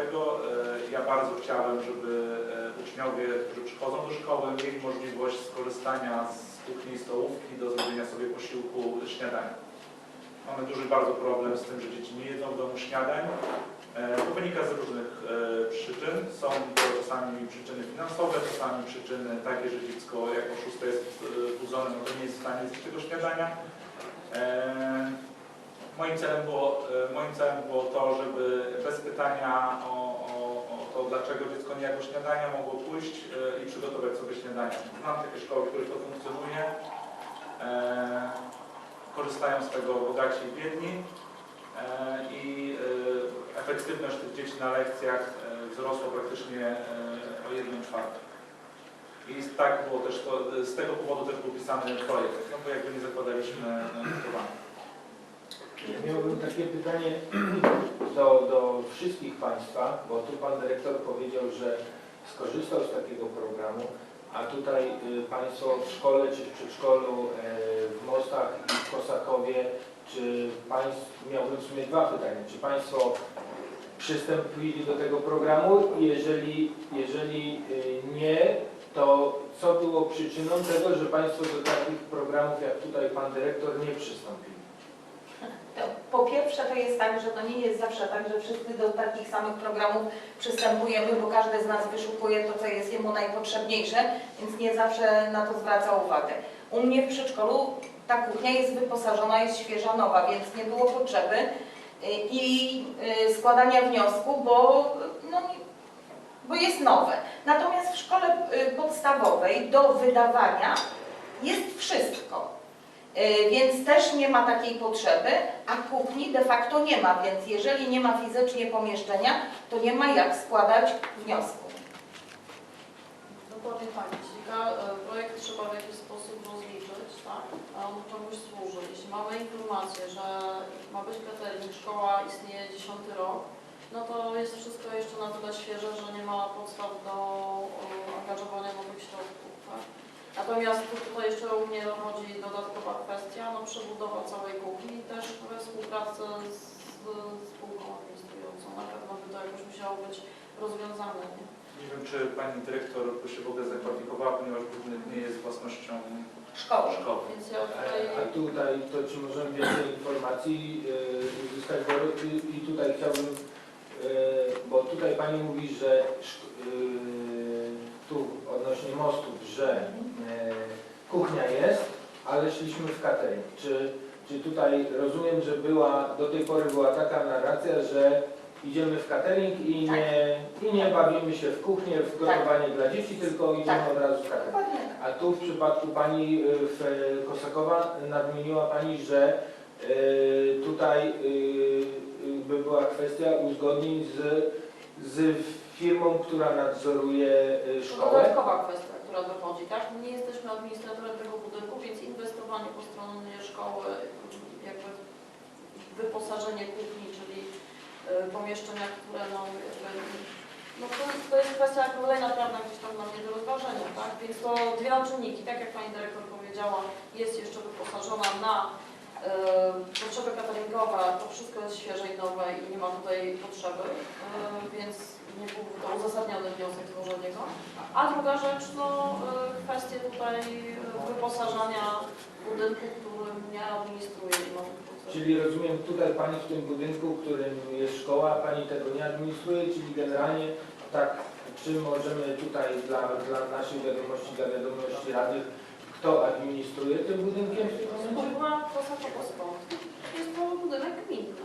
tego. E, Ja bardzo chciałem, żeby e, uczniowie, którzy przychodzą do szkoły, mieli możliwość skorzystania z kuchni i stołówki do zrobienia sobie posiłku śniadania. Mamy duży bardzo problem z tym, że dzieci nie jedzą w domu śniadań. E, To wynika z różnych przyczyn. Są to czasami przyczyny finansowe, czasami przyczyny takie, że dziecko jak o 6 jest budzone, no to nie jest w stanie zjeść tego śniadania. Moim celem było, e, moim celem było to, żeby bez pytania o, o, o to, dlaczego dziecko nie jadło śniadania, mogło pójść e, i przygotować sobie śniadanie. Znam takie szkoły, w których to funkcjonuje. E, korzystają z tego bogaci i biedni i efektywność tych dzieci na lekcjach wzrosła praktycznie o 1 czwartą. I tak było też to, z tego powodu też był pisany projekt, no bo jakby nie zakładaliśmy gotowania. Miałbym takie pytanie do, do wszystkich Państwa, bo tu Pan Dyrektor powiedział, że skorzystał z takiego programu, a tutaj y, Państwo w szkole czy w przedszkolu e, w Mostach i w Kosakowie, czy Państwo, miałbym w sumie dwa pytania, czy Państwo przystąpili do tego programu? Jeżeli, jeżeli y, nie, to co było przyczyną tego, że Państwo do takich programów jak tutaj Pan Dyrektor nie przystąpili? Po pierwsze to jest tak, że to nie jest zawsze tak, że wszyscy do takich samych programów przystępujemy, bo każdy z nas wyszukuje to, co jest jemu najpotrzebniejsze, więc nie zawsze na to zwraca uwagę. U mnie w przedszkolu ta kuchnia jest wyposażona, jest świeża, nowa, więc nie było potrzeby y, i y, składania wniosku, bo, no, bo jest nowe. Natomiast w szkole y, podstawowej do wydawania Więc też nie ma takiej potrzeby, a kuchni de facto nie ma, więc jeżeli nie ma fizycznie pomieszczenia, to nie ma jak składać wniosku. Dokładnie tak. E, projekt trzeba w jakiś sposób rozliczyć, tak, a on czemuś służy. Jeśli mamy informację, że ma być catering, szkoła istnieje 10 rok, no to jest wszystko jeszcze na tyle świeże, że nie ma podstaw do e, angażowania nowych środków. Tak? Natomiast tu- tutaj jeszcze u mnie dochodzi dodatkowa kwestia, no przebudowa całej kuchni i też we współpracy z, z spółką administrującą. Na pewno by to jakoś musiało być rozwiązane. Nie? Nie wiem, czy pani dyrektor by się w ogóle zakwalifikowała, ponieważ budynek nie jest własnością Szkoły. szkoły. Więc ja tutaj... A tutaj to czy możemy więcej informacji yy, uzyskać, bo i- i tutaj chciałbym, yy, bo tutaj Pani mówi, że yy, tu odnośnie mostów, że yy, kuchnia jest, ale szliśmy w catering. Czy, czy tutaj rozumiem, że była, do tej pory była taka narracja, że idziemy w catering i nie, i nie bawimy się w kuchnię, w gotowanie dla dzieci, tylko idziemy Tak. od razu w catering. Dokładnie tak. A tu w przypadku Pani y, w y, Kosakowa nadmieniła Pani, że y, tutaj y, y, by była kwestia uzgodnień z, z firmą, która nadzoruje y, To szkołę. dodatkowa kwestia, która dochodzi, tak? Nie jesteśmy administratorem tego budynku, więc inwestowanie po stronie szkoły, jakby wyposażenie kuchni, czyli y, pomieszczenia, które no, jakby, no to, to jest kwestia kolejna prawna gdzieś tam dla mnie do rozważenia, tak? Więc to dwie czynniki, tak jak Pani Dyrektor powiedziała, jest jeszcze wyposażona na potrzeby cateringowe, to wszystko jest świeże i nowe i nie ma tutaj potrzeby, y, więc nie byłby to uzasadniony wniosek złożenia. A druga rzecz, no kwestie tutaj wyposażania budynku, którym mamy proces. Czyli rozumiem tutaj Pani w tym budynku, w którym jest szkoła, Pani tego nie administruje, czyli generalnie tak, czy możemy tutaj dla, dla naszej wiadomości, dla wiadomości radnych, kto administruje tym budynkiem w tym momencie? Spółka Kosakowo Sport. Jest to budynek gminny.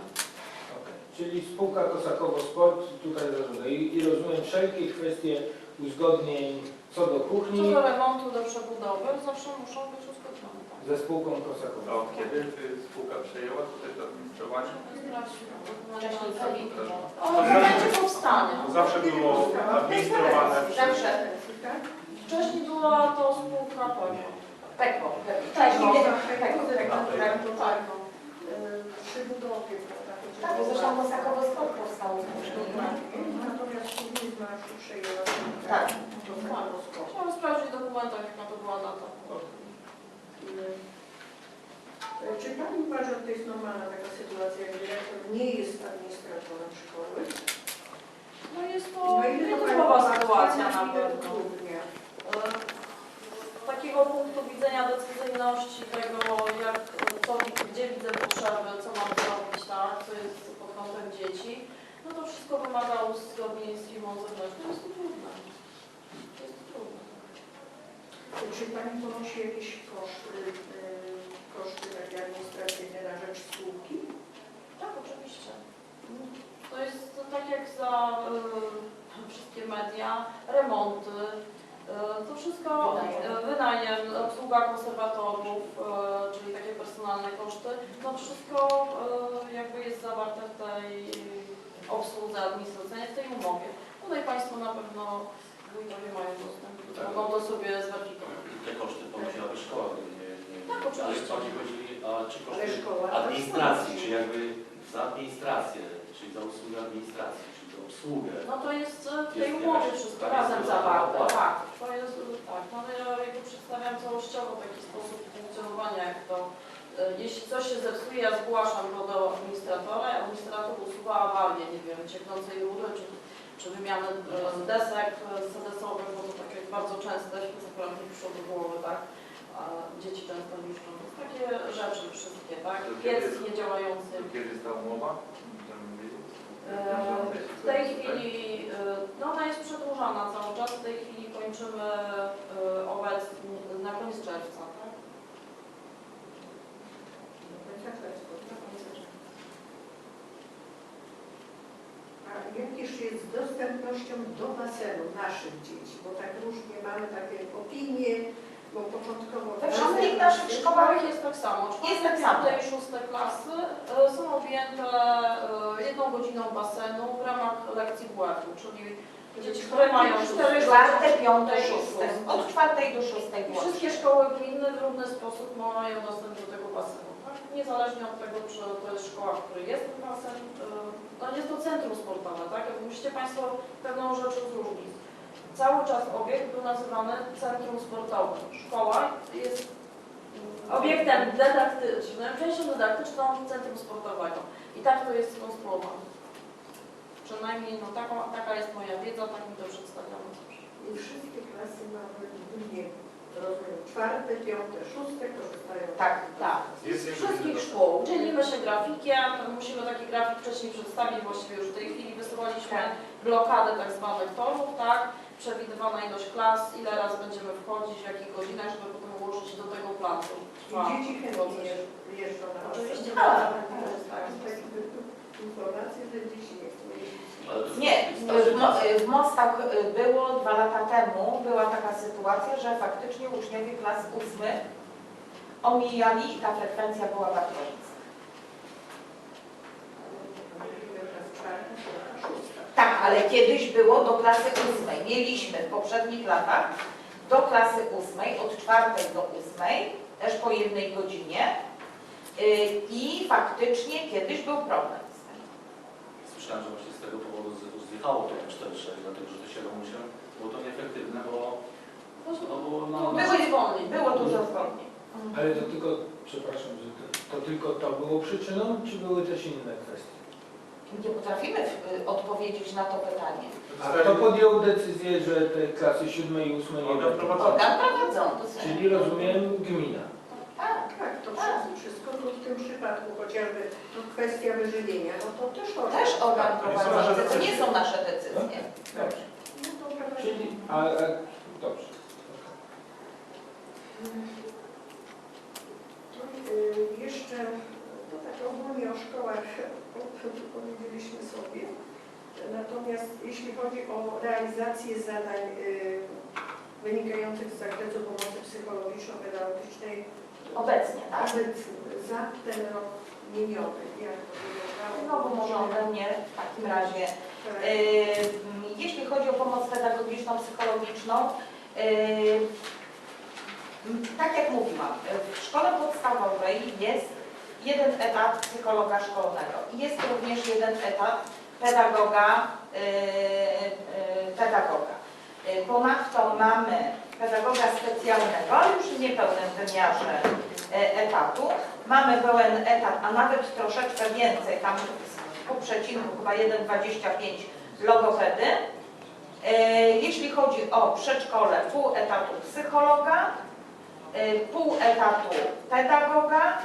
Okej. Czyli spółka Kosakowo Sport tutaj zarządza I, i rozumiem wszelkie kwestie uzgodnień co do Co kuchni do remontu, do przebudowy zawsze muszą być uzgodnione. Tak? ze spółką Kosakowo. A od kiedy y, spółka przejęła tutaj to administrowanie? Wcześniej O, w momencie powstania. Zawsze było administrowane przez... Zawsze. Wcześniej była to spółka Peko. Tego, tego, tego, tego, tego, przy budowie, prawda? Tak, zresztą to Sakowo skąd powstało? Tak, tak, natomiast później Marszu przejęła tak. to samo skąd. Chciałam sprawdzić w dokumentach, jaka to była data. Y, y, czy Pani uważa, że to jest normalna taka sytuacja, jak dyrektor nie jest administratorem szkoły? No jest to no nietypowa sytuacja na pewno z takiego punktu widzenia decyzyjności tego, jak, co, gdzie widzę potrzeby, co mam zrobić, tak, co jest pod kątem dzieci, no to wszystko wymaga uzgodnień z firmą zewnętrzną. Jest to. Jest trudne. Czy Pani ponosi jakieś koszty, y, koszty takie administracyjne na rzecz spółki? Tak, oczywiście. To jest to tak jak za y, wszystkie media, remonty, to wszystko, Wynajem. y, wynajem, obsługa konserwatorów, y, czyli takie personalne koszty, to wszystko jakby jest zawarte w tej obsłudze administracyjnej, w tej umowie. Tutaj Państwo na pewno wójtowie mają dostęp, Tak. mogą to sobie zweryfikować. I te koszty ponosiłaby szkoła, nie, nie... Tak, oczywiście. Ale bardziej chodzi, a czy koszty szkoła... administracji, czy jakby za administrację, czyli za usługę administracji, obsługę. No to jest w tej Jest umowie jakaś- wszystko razem zawarte, tak. To jest, tak, no ja jakby przedstawiam całościowo taki sposób funkcjonowania, jak to, e, jeśli coś się zepsuje, ja zgłaszam go do administratora, administrator usuwa awarię, nie wiem, cieknącej rury, czy, czy wymianę e, desek e, sedesowych, bo to takie bardzo częste, akurat mi przyszło do głowy, tak, a dzieci często niszczą, to takie rzeczy wszystkie, tak, piec niedziałający. Kiedy jest ta umowa? W tej chwili, e, no ona jest przedłużana cały czas, w tej chwili kończymy e, obecnie na koniec czerwca. tak? A jakież jest z dostępnością do basenu naszych dzieci? Bo tak różnie mamy takie opinie, bo początkowo... We wszystkich naszych szkołach jest tak samo. Jest tak samo. i szóste klasy e, są objęte e, jedną godziną basenu w ramach lekcji WF-u, czyli dzieci, które mają cztery czwarte, piąte, szóste. Od czwartej do szóstej I wszystkie szkoły gminne w równy sposób mają dostęp do tego basenu. Tak? Niezależnie od tego, czy to jest szkoła, w której jest ten basen, no jest to centrum sportowe, tak? Musicie Państwo pewną rzecz rozróżnić. Cały czas obiekt był nazywany centrum sportowym. Szkoła jest mm, obiektem dydaktycznym, częścią dydaktyczną centrum sportowego. I tak to jest skonstruowane. Przynajmniej no, taką, taka jest moja wiedza, tak mi to przedstawiamy. I wszystkie klasy mamy gminie, rozumiem, czwarte, piąte, szóste korzystają. Tak, Tak. Z wszystkich szkół. Dzielimy się grafikiem, musimy taki grafik wcześniej przedstawić, właściwie już w tej chwili wysyłaliśmy Tak. blokady tak zwanych torów, tak? Przewidywana ilość klas, ile razy będziemy wchodzić, w jakich godzinach, żeby potem ułożyć do tego placu. I dzieci chętnie jeżdż- jeżdżą na. Oczywiście Tak. tak. tak. Takie informacje, że dzieci nie chcą jeździć. Ale to Nie, jest w, Mo- w Mostach y, było dwa lata temu, była taka sytuacja, że faktycznie uczniowie klas ósmych omijali i ta frekwencja była bardzo ale kiedyś było do klasy ósmej. Mieliśmy w poprzednich latach do klasy ósmej, od czwartej do ósmej, też po jednej godzinie y, i faktycznie kiedyś był problem z tym. Słyszałem, że właśnie z tego powodu zjechało to 4-6, dlatego że to 7-8 było to nieefektywne, bo no, było na... Dużo zwolnień. Było dużo zwolnień. Ale to tylko, przepraszam, że to, to tylko to było przyczyną, czy były też inne kwestie? Nie potrafimy y, odpowiedzieć na to pytanie. A kto podjął decyzję, że te klasy siódme i ósme nie Organ będą? prowadzący. Organ prowadzący. Czyli rozumiem gmina. Tak. Tak, to Tak. wszystko tu w tym przypadku, chociażby no, kwestia wyżywienia, no to też organ. Też organ Tak, to nie są nasze prowadzący, to nie decyzje. są nasze decyzje. Dobrze. No to prawda. Czyli, a, a dobrze. To, y, Jeszcze, to tak ogólnie o szkołach powiedzieliśmy sobie. Natomiast jeśli chodzi o realizację zadań y, wynikających z zakresu pomocy psychologiczno-pedagogicznej, Obecnie, tak? za ten rok miniony, jak to wyglądało? Znowu może ode mnie w takim razie. Tak. Yy, Jeśli chodzi o pomoc pedagogiczną, psychologiczną, yy, tak jak mówiłam, w szkole podstawowej jest jeden etat psychologa szkolnego i jest również jeden etat pedagoga, yy, yy, pedagoga. Ponadto mamy pedagoga specjalnego, ale już w niepełnym wymiarze yy, etatu. Mamy pełen etat, a nawet troszeczkę więcej, tam po przecinku chyba 1,25 logopedy. E, Jeśli chodzi o przedszkole, pół etatu psychologa, e, pół etatu pedagoga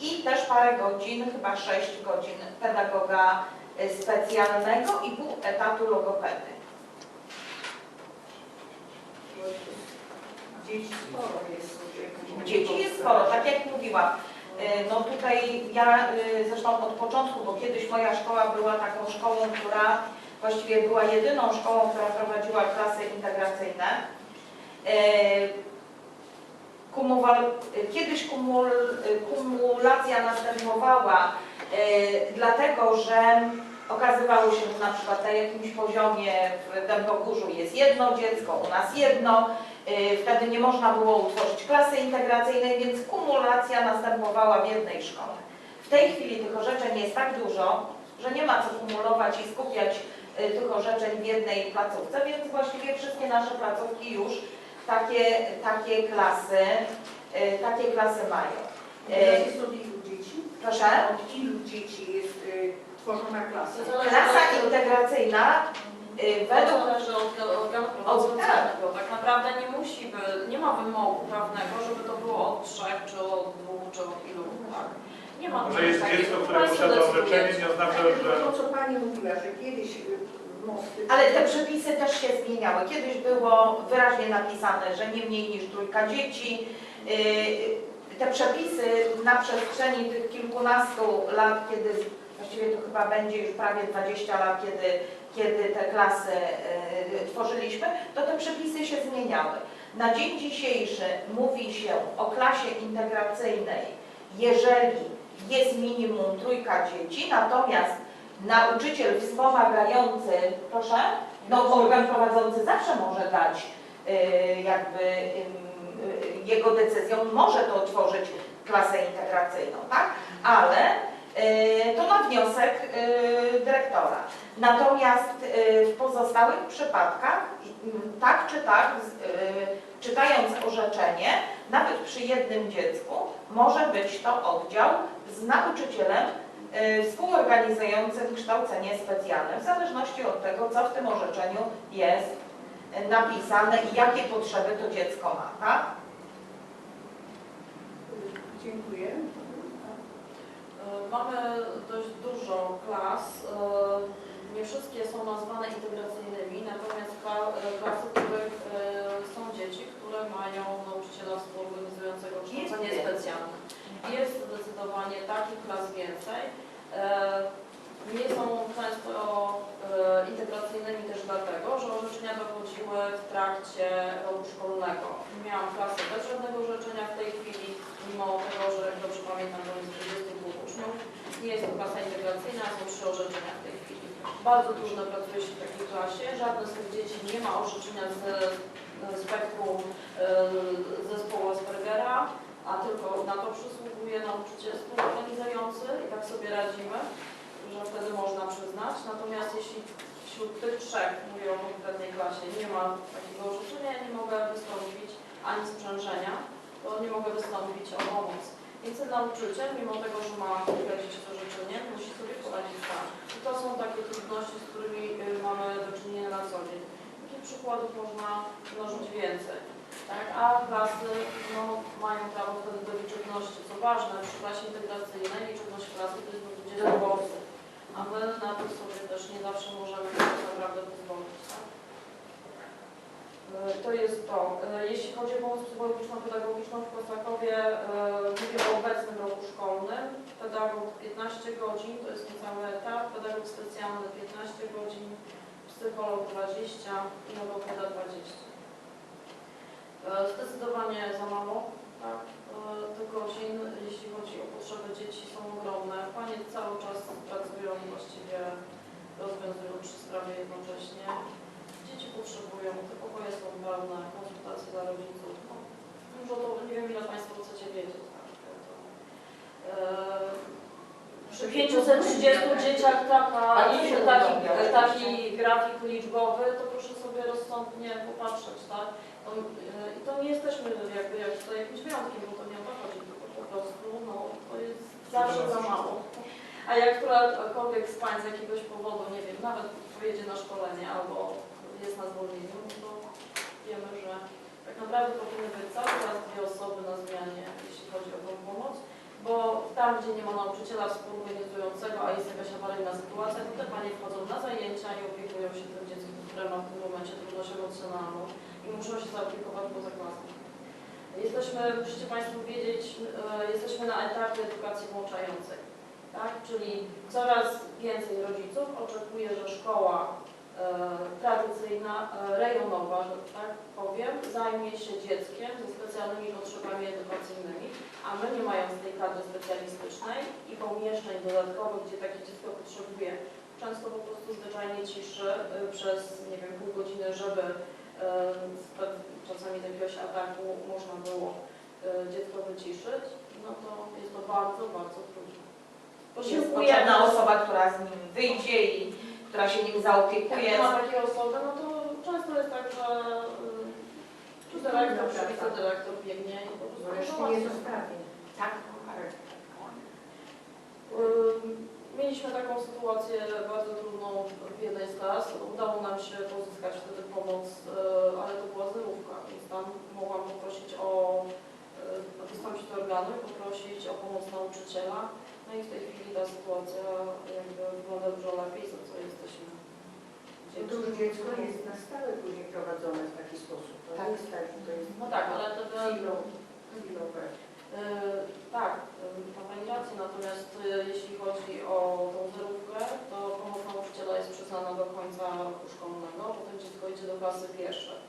i też parę godzin, chyba 6 godzin pedagoga e, specjalnego i pół etatu logopedy. Dzieci sporo jest. Dzieci jest sporo, tak jak mówiłam. E, No tutaj ja e, zresztą od początku, bo kiedyś moja szkoła była taką szkołą, która właściwie była jedyną szkołą, która prowadziła klasy integracyjne. Kiedyś kumul, kumulacja następowała e, dlatego, że okazywało się, że na przykład na jakimś poziomie w Dębogórzu jest jedno dziecko, u nas jedno, e, wtedy nie można było utworzyć klasy integracyjnej, więc kumulacja następowała w jednej szkole. W tej chwili tych orzeczeń jest tak dużo, że nie ma co kumulować i skupiać e, tych orzeczeń w jednej placówce, więc właściwie wszystkie nasze placówki już takie, takie klasy, e, takie klasy mają. E, Jest od ilu dzieci? Proszę? Od ilu dzieci jest y, tworzona klasa? Klasa integracyjna y, według zależy od organu prowadzącego. Tak naprawdę nie musi by, nie ma wymogu prawnego, żeby to było od trzech, czy od dwóch, czy od ilu. Tak? Nie ma Że jest dziecko, które posiada decydujecie. orzeczenie, nie oznacza, że... To, co Pani mówiła, że kiedyś y. Ale te przepisy też się zmieniały. Kiedyś było wyraźnie napisane, że nie mniej niż trójka dzieci. Yy, Te przepisy na przestrzeni tych kilkunastu lat, kiedy właściwie to chyba będzie już prawie 20 lat, kiedy, kiedy te klasy yy, tworzyliśmy, to te przepisy się zmieniały. Na dzień dzisiejszy mówi się o klasie integracyjnej, jeżeli jest minimum trójka dzieci, natomiast nauczyciel wspomagający, proszę, no organ prowadzący zawsze może dać y, jakby ym, y, jego decyzją, może to tworzyć klasę integracyjną, tak? Ale y, to na wniosek y, dyrektora. Natomiast y, w pozostałych przypadkach, y, tak czy tak, y, czytając orzeczenie, nawet przy jednym dziecku może być to oddział z nauczycielem y, współorganizującym kształcenie specjalne, w zależności od tego, co w tym orzeczeniu jest y, napisane i jakie potrzeby to dziecko ma, tak? Dziękuję. E, Mamy dość dużo klas. e, Nie wszystkie są nazwane integracyjnymi, natomiast e, klasy, w których są dzieci, które mają nauczyciela współorganizującego kształcenie specjalne. Jest zdecydowanie takich klas więcej. E, Nie są często e, integracyjnymi też dlatego, że orzeczenia dochodziły w trakcie roku szkolnego. Miałam klasę bez żadnego orzeczenia w tej chwili, mimo tego, że jak dobrze pamiętam, to jest 22 uczniów. Nie jest to klasa integracyjna, są trzy orzeczenia w tej chwili. Bardzo trudno pracuje się w takiej klasie. Żadne z tych dzieci nie ma orzeczenia z spektrum e, zespołu Aspergera, a tylko na to przysługuje nauczyciel współorganizujący i tak sobie radzimy, że wtedy można przyznać. Natomiast jeśli wśród tych trzech, mówię o konkretnej klasie, nie ma takiego orzeczenia, ja nie mogę wystąpić ani sprzężenia, to nie mogę wystąpić o pomoc. Więc ten nauczyciel, mimo tego, że ma jakieś orzeczenie, musi sobie poradzić sam. I to są takie trudności, z którymi y, mamy do czynienia na co dzień. Takich przykładów można mnożyć więcej. Tak? A klasy no, mają prawo wtedy do liczebności. Co ważne, przy klasie integracyjnej liczebność klasy to jest 20 osób. A my na to sobie też nie zawsze możemy tak naprawdę pozwolić. Tak? E, To jest to. E, Jeśli chodzi o pomoc psychologiczną, pedagogiczną w Kosakowie, e, mówię o obecnym roku szkolnym. Pedagog 15 godzin, to jest niecały etat, pedagog specjalny 15 godzin, psycholog 20 i logopeda 20. E, Zdecydowanie za mało. Tak? Te godzin, jeśli chodzi o potrzeby dzieci, są ogromne. Panie cały czas pracują i właściwie rozwiązują trzy sprawy jednocześnie. Dzieci potrzebują, te pokoje są pełne, konsultacje dla rodziców. No, dużo to, nie wiem ile Państwo chcecie wiedzieć. Tak? To, e, przy 530 dzieciach taka, taki, taki grafik liczbowy, to proszę sobie rozsądnie popatrzeć, tak? E, I to nie jesteśmy no, jakby jak tutaj jakimś wyjątkiem, bo to nie o to chodzi, tylko po prostu no, to jest zawsze za mało. A jak którakolwiek z Pań z jakiegoś powodu, nie wiem, nawet pojedzie na szkolenie albo jest na zwolnieniu, no to wiemy, że tak naprawdę powinny być cały czas dwie osoby na zmianie, jeśli chodzi o tą pomoc, bo tam, gdzie nie ma nauczyciela współorganizującego, a jest jakaś awaryjna sytuacja, to te panie wchodzą na zajęcia i opiekują się tym dzieckiem, które ma w tym momencie trudność emocjonalną opiekować poza klasą. Jesteśmy, musicie Państwo wiedzieć, e, jesteśmy na etapie edukacji włączającej. Tak? Czyli coraz więcej rodziców oczekuje, że szkoła e, tradycyjna, e, rejonowa, że tak powiem, zajmie się dzieckiem ze specjalnymi potrzebami edukacyjnymi, a my nie mając tej kadry specjalistycznej i pomieszczeń dodatkowych, gdzie takie dziecko potrzebuje często po prostu zwyczajnie ciszy przez, nie wiem, pół godziny, żeby czasami do jakiegoś ataku można było e, dziecko wyciszyć, no to jest to bardzo, bardzo trudne. Posiłkuje jedna osoba, która z nim wyjdzie i która się nim Jak zaopiekuje. nie ma takiej osoby, no to często jest tak, że y, dyrektor, czy wicedyrektor biegnie i po prostu załatwia. nie zostawię. Tak. Mieliśmy taką sytuację bardzo trudną w jednej z klas. Udało nam się pozyskać wtedy pomoc, y, ale to była zerówka, więc tam mogłam poprosić o, wystąpić do organu i poprosić o pomoc nauczyciela. No i w tej chwili ta sytuacja jakby wygląda dużo lepiej, za co jesteśmy to już dziecko jest na stałe później prowadzone w taki sposób. To Tak. jest tak, to jest No tak, ale chwilą, chwilowe. Yy, tak, ma Pani rację, natomiast yy, jeśli chodzi o tą zerówkę, to pomoc nauczyciela jest przyznana do końca roku szkolnego, potem dziecko idzie do klasy pierwszej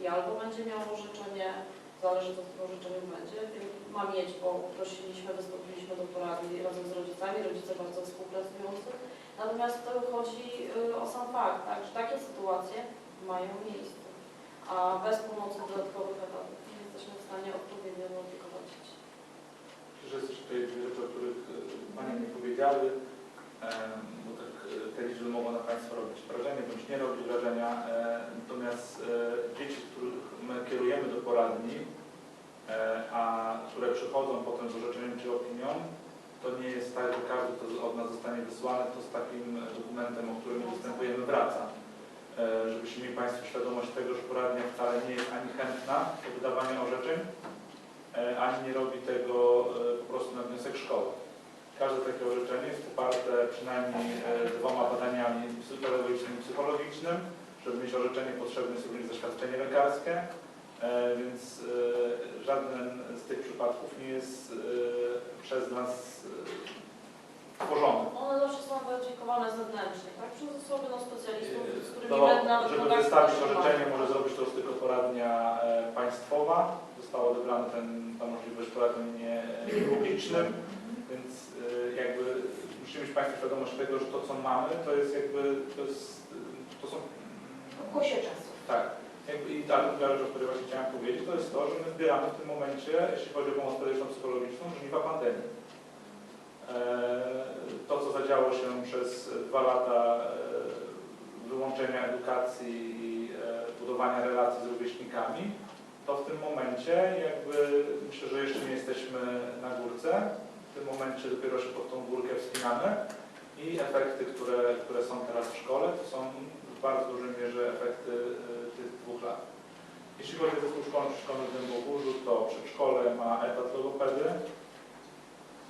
i albo będzie miało orzeczenie, zależy co z orzeczeniem będzie, ma mieć, bo prosiliśmy, wystąpiliśmy do poradni razem z rodzicami, rodzice bardzo współpracujący, natomiast to chodzi yy, o sam fakt, tak, że takie sytuacje mają miejsce, a bez pomocy dodatkowych etatów nie jesteśmy w stanie odpowiednio jeszcze tutaj dwie rzeczy, o których Panie nie powiedziały, e, bo tak e, te liczby mogą na Państwa robić wrażenie, bądź nie robić wrażenia. e, Natomiast dzieci, których my kierujemy do poradni, a które przychodzą potem z orzeczeniem czy opinią, to nie jest tak, że każdy, kto od nas zostanie wysłany, to z takim dokumentem, o którym występujemy, wraca. Żebyście mieli Państwo świadomość tego, że poradnia wcale nie jest ani chętna do wydawania orzeczeń, ani nie robi tego e, po prostu na wniosek szkoły. Każde takie orzeczenie jest poparte przynajmniej e, dwoma badaniami pedagogicznym i psychologicznym. Żeby mieć orzeczenie potrzebne jest również zaświadczenie lekarskie, e, więc e, żaden z tych przypadków nie jest e, przez nas One zawsze są weryfikowane zewnętrznie, tak? Przez osoby no, specjalistów, z którymi To, my nawet żeby wystawić orzeczenie, może zrobić to już tylko poradnia e, państwowa. Została odebrana ten, ta możliwość poradnie e, publicznym, więc e, jakby musimy mieć Państwo świadomość tego, że to co mamy, to jest jakby, to, jest, to są W głosie czasu. tak. Jakby I ta druga rzecz, o której właśnie chciałem powiedzieć, to jest to, że my zbieramy w tym momencie, jeśli chodzi o pomoc medyczną psychologiczną, żniwa pandemii. Eee, To, co zadziało się przez dwa lata eee, wyłączenia edukacji i eee, budowania relacji z rówieśnikami, to w tym momencie jakby myślę, że jeszcze nie jesteśmy na górce. W tym momencie dopiero się pod tą górkę wspinamy i efekty, które, które są teraz w szkole, to są w bardzo dużej mierze efekty e, tych dwóch lat. Jeśli chodzi o zespół szkolny w Dębogórzu, to przedszkole ma etat logopedy.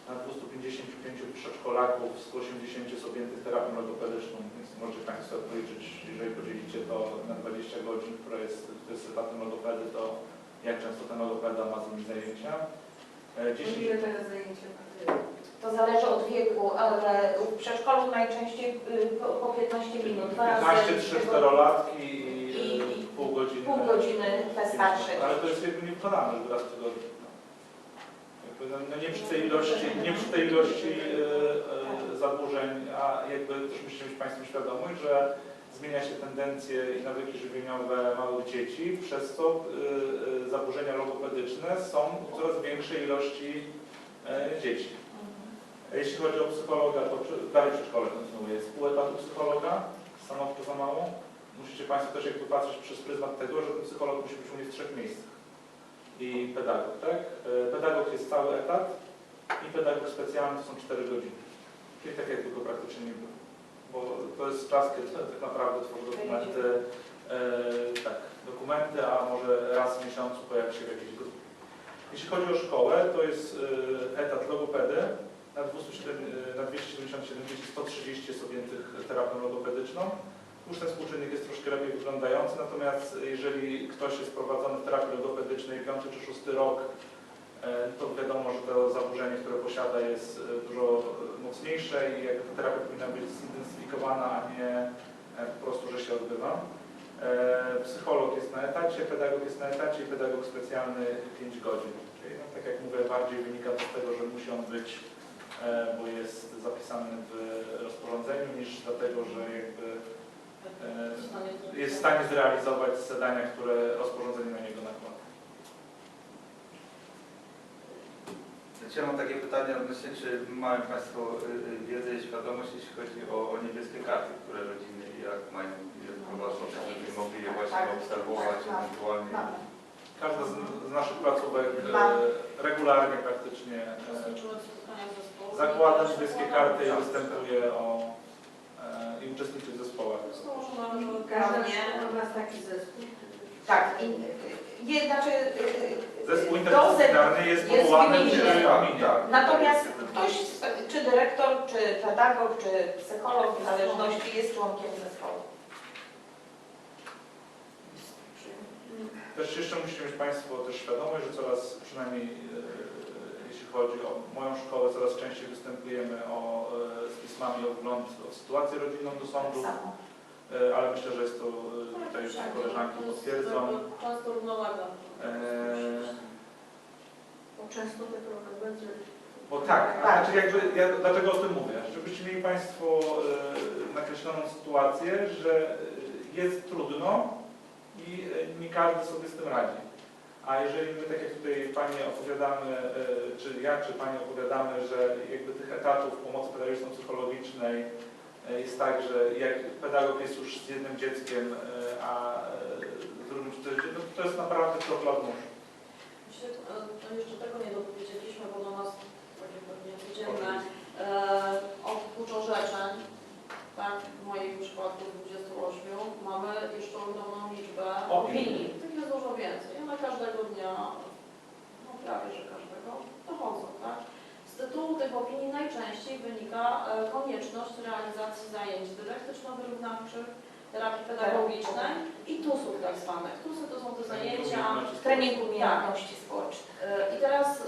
Na 255 przedszkolaków 180 jest objętych terapią logopedyczną, więc możecie Państwo policzyć, jeżeli podzielicie to na 20 godzin, które jest, które jest etatem logopedy, to jak często ten logopeda ma z nimi zajęcia. E, 10 Ile teraz zajęcia ma To zależy od wieku, ale w przedszkolu najczęściej y, po, po 15 minut. Dwa razy 15, w 3, tygodniu. 4 latki i, I- e, pół godziny. Pół godziny te starsze. Ale to jest jakby niewykonalne, żeby raz w tygodniu. No, nie przy tej ilości, nie przy tej ilości e, e, zaburzeń, a jakby też musicie mieć Państwo świadomość, że zmienia się tendencje i nawyki żywieniowe małych dzieci, przez co e, zaburzenia logopedyczne są u coraz większej ilości dzieci. Jeśli chodzi o psychologa, to dalej przedszkole kontynuuje. Jest pół etatu psychologa, stanowczo za mało. Musicie Państwo też jakby patrzeć przez pryzmat tego, że ten psycholog musi być u mnie w trzech miejscach. I pedagog, tak? E, Pedagog jest cały etat i pedagog specjalny to są 4 godziny. Czyli tak jakby go praktycznie nie było. Bo to jest czas, kiedy tak naprawdę tworzy dokumenty, e, tak, dokumenty, a może raz w miesiącu pojawi się w jakiejś grupie. Jeśli chodzi o szkołę, to jest e, etat logopedy, na, 207, na 277 dzieci 130 jest objętych terapią logopedyczną. Już ten współczynnik jest troszkę lepiej wyglądający, natomiast jeżeli ktoś jest prowadzony w terapii logopedycznej piąty czy szósty rok, e, to wiadomo, że to zaburzenie, które posiada jest e, dużo e, mocniejsze i jakby ta terapia powinna być zintensyfikowana, a nie po prostu, że się odbywa. Psycholog jest na etacie, pedagog jest na etacie i pedagog specjalny 5 godzin. Czyli no, tak jak mówię, bardziej wynika to z tego, że musi on być, bo jest zapisany w rozporządzeniu, niż dlatego, że jakby jest w stanie zrealizować zadania, które rozporządzenie na niego nakłada. Ja mam takie pytanie odnośnie, czy mają Państwo y, y, wiedzę i świadomość, jeśli chodzi o, o niebieskie karty, które rodziny i jak mają je żeby mogli je właśnie Tak. obserwować, Tak. ewentualnie Mamy. Każda z, z naszych placówek e, regularnie praktycznie e, zakłada niebieskie karty i występuje o e, i uczestniczy nawet Każda ma taki zespół. Tak, i, je, znaczy, y, Zespół y, interdyscyplinarny jest powołany w gminie. Tak. Natomiast ktoś, z- czy dyrektor, czy pedagog, czy psycholog, w zależności jest członkiem zespołu. Też jeszcze musicie mieć Państwo też świadomość, że coraz, przynajmniej e, jeśli chodzi o moją szkołę, coraz częściej występujemy o, e, z pismami o wgląd w sytuację rodzinną do Tak sądu, samo. E, ale myślę, że jest to e, tutaj już Tak, koleżanki potwierdzą. Często równowaga. E, Bo często te programy Bo tak, a znaczy jakby, ja dlaczego o tym mówię? Żebyście mieli Państwo nakreśloną sytuację, że jest trudno i nie każdy sobie z tym radzi. A jeżeli my, tak jak tutaj Panie opowiadamy, czy ja, czy Pani opowiadamy, że jakby tych etatów pomocy pedagogiczno-psychologicznej jest tak, że jak pedagog jest już z jednym dzieckiem, e, a e, z drugim czy też, no, to jest naprawdę nóż. Myślę, e, to jeszcze tego nie dopowiedzieliśmy, bo do nas takie pewnie codzienne e, od orzeczeń, tak, w moim przypadku 28, mamy jeszcze ogromną liczbę Opinii. opinii. Tych jest dużo więcej. One każdego dnia, no prawie że każdego, dochodzą, tak. Z tytułu tych opinii wynika e, konieczność realizacji zajęć dydaktyczno-wyrównawczych, terapii pedagogicznej i TUS-ów tak zwanych. TUSy to są te zajęcia Trening umiejętności społecznych. E, I teraz,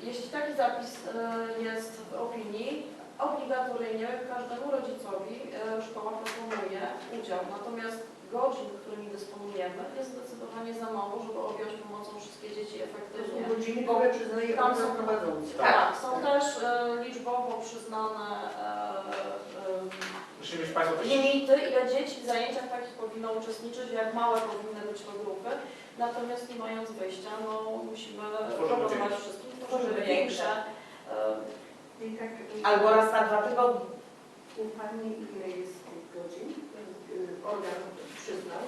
jeśli taki zapis e, jest w opinii, obligatoryjnie każdemu rodzicowi szkoła proponuje udział. Natomiast godzin, którymi dysponujemy, jest zdecydowanie za mało, żeby objąć pomocą wszystkie dzieci To efektywnie. są godziny, które przyznaje Tam są- prowadzący. Tak, są też e, liczbowo przyznane e, też limity, ile dzieci w zajęciach takich powinno uczestniczyć, jak małe powinny być to grupy. Natomiast nie mając wyjścia, no musimy proponować wszystkim, Tworzymy większe. większe. I tak, Albo raz na dwa tygodnie. u Pani ile jest tych godzin? Organ przyznał.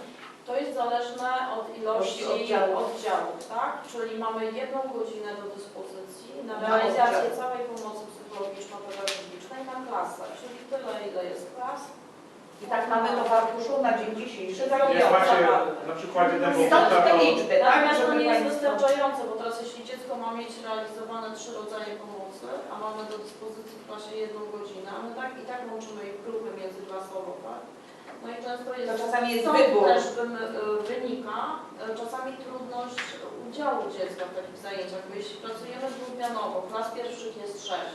To jest zależne od ilości Od oddziałów. oddziałów, tak? Czyli mamy jedną godzinę do dyspozycji na Na realizację oddział. całej pomocy psychologiczno-pedagogicznej na klasę, czyli tyle, ile jest klas. I tak mamy to w arkuszu na dzień dzisiejszy. Jak macie na przykładzie Stąd Dębowca, te to liczby, tak? Natomiast to Żeby nie jest Państwo- wystarczające, bo teraz jeśli dziecko ma mieć realizowane trzy rodzaje pomocy, a mamy do dyspozycji w klasie jedną godzinę, my tak i tak łączymy ich grupy międzyklasowo, tak? No i często jest, To czasami jest stąd wybór. też y, wynika y, czasami trudność udziału dziecka w takich zajęciach, bo jeśli pracujemy dwudnianowo, klas pierwszych jest sześć,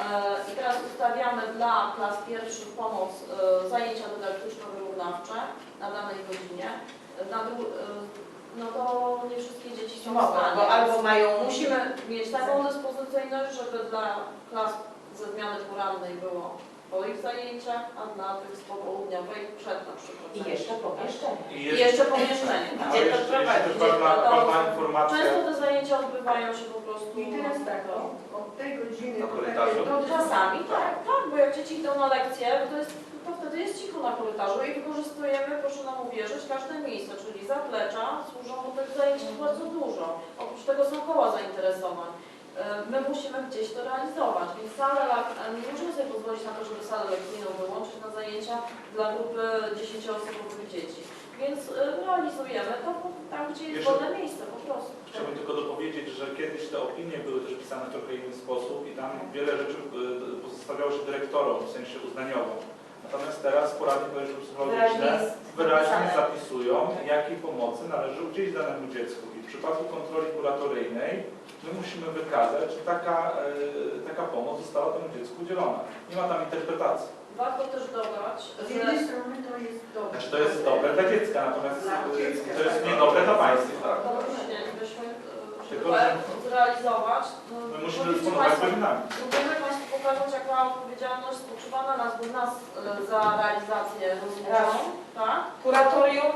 E, I teraz ustawiamy dla klas pierwszych pomoc e, zajęcia dydaktyczno-wyrównawcze na danej godzinie. Na e, no to nie wszystkie dzieci są Mogą, bo albo mają, Musimy mieć taką dyspozycyjność, żeby dla klas ze zmiany porannej było po ich zajęciach, a dla tych z popołudniowej przed na przykład. I jeszcze pomieszczenie. i jeszcze pomieszczenie. tak. jeszcze też ważna, ważna informacja, Często te zajęcia odbywają się po prostu. I teraz tak, od, od tej godziny Na do korytarzu? takiej- To czasami tak, tak, bo jak dzieci idą na lekcje, to, jest, to wtedy jest cicho na korytarzu i wykorzystujemy, proszę nam uwierzyć, każde miejsce, czyli zaplecza służą do tych zajęć bardzo dużo. Oprócz tego są koła zainteresowań. E, My musimy gdzieś to realizować, więc salę, e, nie możemy sobie pozwolić na to, żeby salę lekcyjną wyłączyć na zajęcia dla grupy 10-osobowych dzieci. Więc e, realizujemy to tam, gdzie jest Jeszcze- wolne miejsce po prostu. chciałbym tylko dopowiedzieć, że kiedyś te opinie były też pisane w trochę inny sposób i tam wiele rzeczy pozostawiało się dyrektorom, w sensie uznaniowo. Natomiast teraz medyczno Wyraźnie psychologiczne wyraźnie zapisują, jakiej pomocy należy udzielić danemu dziecku. I w przypadku kontroli kuratoryjnej my musimy wykazać, czy taka, e, taka pomoc została temu dziecku udzielona. Nie ma tam interpretacji. Warto też dodać, Z że jednej strony to jest dobre. Znaczy to jest dobre dla dziecka, natomiast Dla e, dziecka, to jest tak. niedobre dla państwa. Tak. to chcielibyśmy e, Tylko, żeby zrealizować. No, My musimy dysponować. Próbujemy Państwu pokazać, jak odpowiedzialność spoczywa na nas, e, za realizację rozliczą, tak? Kuratorium,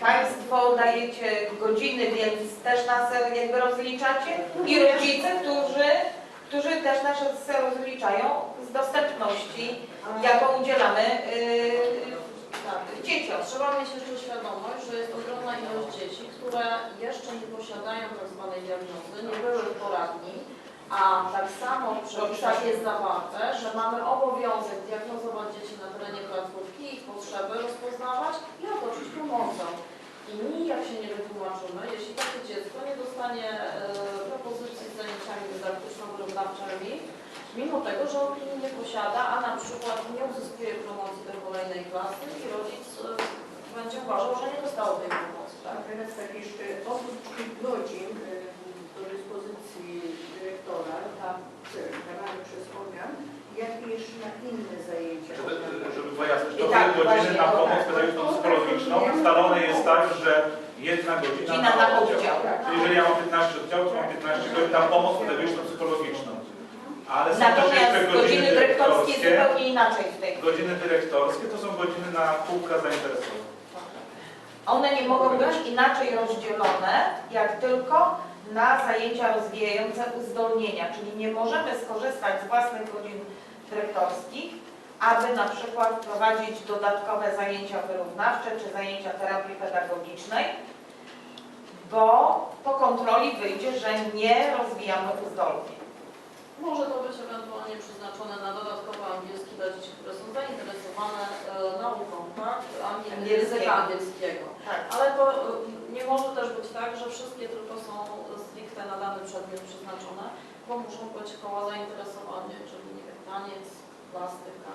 Państwo dajecie godziny, więc też nas jakby rozliczacie. I rodzice, którzy, którzy też nas rozliczają z dostępności, jaką udzielamy yy, Tak. dzieciom. Trzeba mieć jeszcze świadomość, że jest ogromna ilość dzieci, które jeszcze nie posiadają tak zwanej diagnozy, nie były w poradni, a tak samo w przepisach jest zawarte, że mamy obowiązek diagnozować dzieci na terenie placówki, ich potrzeby rozpoznawać i otoczyć pomocą. I nijak się nie wytłumaczymy, jeśli takie dziecko nie dostanie e, propozycji z zajęciami dydaktyczno-wyrównawczymi, mimo tego, że opinii nie posiada, a na przykład nie uzyskuje promocji do kolejnej klasy i rodzic e, będzie uważał, że nie dostał tej pomocy. A Tak? teraz tak jeszcze oprócz tych godzin y, do dyspozycji Tak. dawane przez organ, jakie jeszcze na inne zajęcia? Żeby, żeby była jasność, to I tak, godziny na pomoc tak. pedagogiczną psychologiczną. Ustalone jest tak, że jedna godzina Godzina na oddział. Czyli jeżeli ja mam 15 oddziałów, to mam 15 godzin na pomoc pedagogiczną psychologiczną. Ale są też Natomiast jeszcze godziny dyrektorskie zupełnie inaczej w tej Godziny dyrektorskie to są godziny na kółka zainteresowań. One nie mogą być inaczej rozdzielone, jak tylko na zajęcia rozwijające uzdolnienia, czyli nie możemy skorzystać z własnych godzin dyrektorskich, aby na przykład prowadzić dodatkowe zajęcia wyrównawcze czy zajęcia terapii pedagogicznej, bo po kontroli wyjdzie, że nie rozwijamy uzdolnień. Może to być ewentualnie przeznaczone na dodatkowy angielski dla dzieci, które są zainteresowane e, nauką, tak? Angiel- Angielskiego. Angielskiego. Tak. Ale to nie może też być tak, że wszystkie tylko są stricte na dany przedmiot przeznaczone, bo muszą być koła zainteresowania, czyli nie wiem, taniec, plastyka.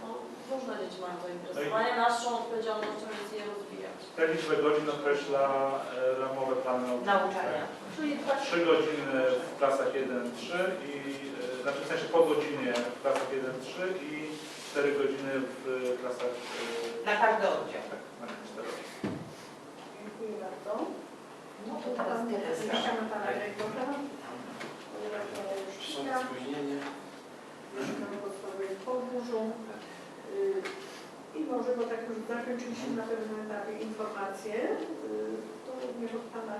No, różne dzieci mają zainteresowanie, naszą odpowiedzialnością jest je rozwijać. Tę liczbę godzin określa e, ramowe plany nauczania. Nauczania. Czyli tak, 3 godziny w klasach 1-3 i e, znaczy w sensie po godzinie w klasach 1-3 i 4 godziny w klasach e, Na każdy oddział. tak, na 4. dziękuję bardzo. No Zapraszamy pana dyrektora. Czyta. spóźnienie. Mieszkamy pod swoim podwórzu. Y, I może, bo tak już zakończyliśmy na pewnym etapie informacje, y, to również od Pana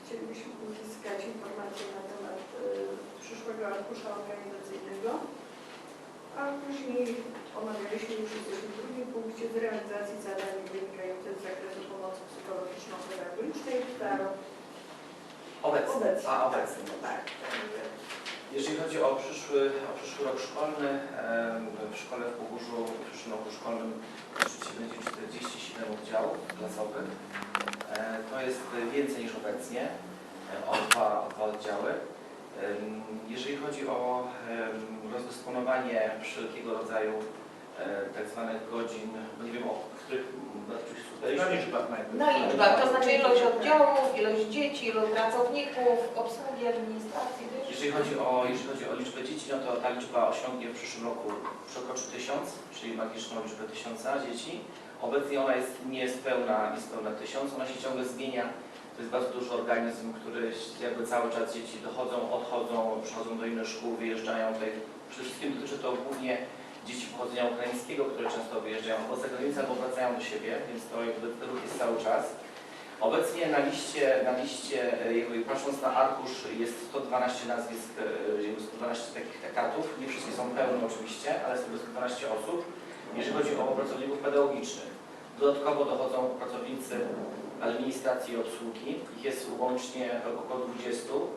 chcielibyśmy uzyskać informacje na temat y, przyszłego arkusza organizacyjnego. A później omawialiśmy już jesteśmy w drugim punkcie z realizacji zadań wynikających z zakresu pomocy psychologiczno-pedagogicznej. Tak, Obecnie. Obecnie. A, obecnie. tak. także Jeżeli chodzi o przyszły, o przyszły rok szkolny, em, w szkole w Pogórzu w przyszłym roku szkolnym będzie 47 oddziałów klasowych. E, To jest więcej niż obecnie, e, o dwa, o dwa oddziały. Jeżeli chodzi o rozdysponowanie wszelkiego rodzaju e, tak zwanych godzin, bo nie wiem o których na liczbach najpierw. Na liczbach, to znaczy ilość oddziałów, ilość dzieci, ilość pracowników, obsługi administracji. Jeżeli chodzi o, jeżeli chodzi o liczbę dzieci, no to ta liczba osiągnie w przyszłym roku przekroczy tysiąc, czyli magiczną liczbę tysiąca dzieci. Obecnie ona jest, nie jest pełna, nie jest pełna tysiąc, ona się ciągle zmienia. To jest bardzo duży organizm, który jakby cały czas dzieci dochodzą, odchodzą, przychodzą do innych szkół, wyjeżdżają tutaj. Przede wszystkim dotyczy to głównie dzieci pochodzenia ukraińskiego, które często wyjeżdżają albo za granicę, albo wracają do siebie, więc to jakby ruch jest cały czas. Obecnie na liście, na liście e, jakby patrząc na arkusz jest 112 nazwisk, e, jakby 112 takich etatów. Nie wszystkie są pełne oczywiście, ale to 112 osób. Jeżeli chodzi o pracowników pedagogicznych, dodatkowo dochodzą pracownicy administracji i obsługi. Ich jest łącznie około 20.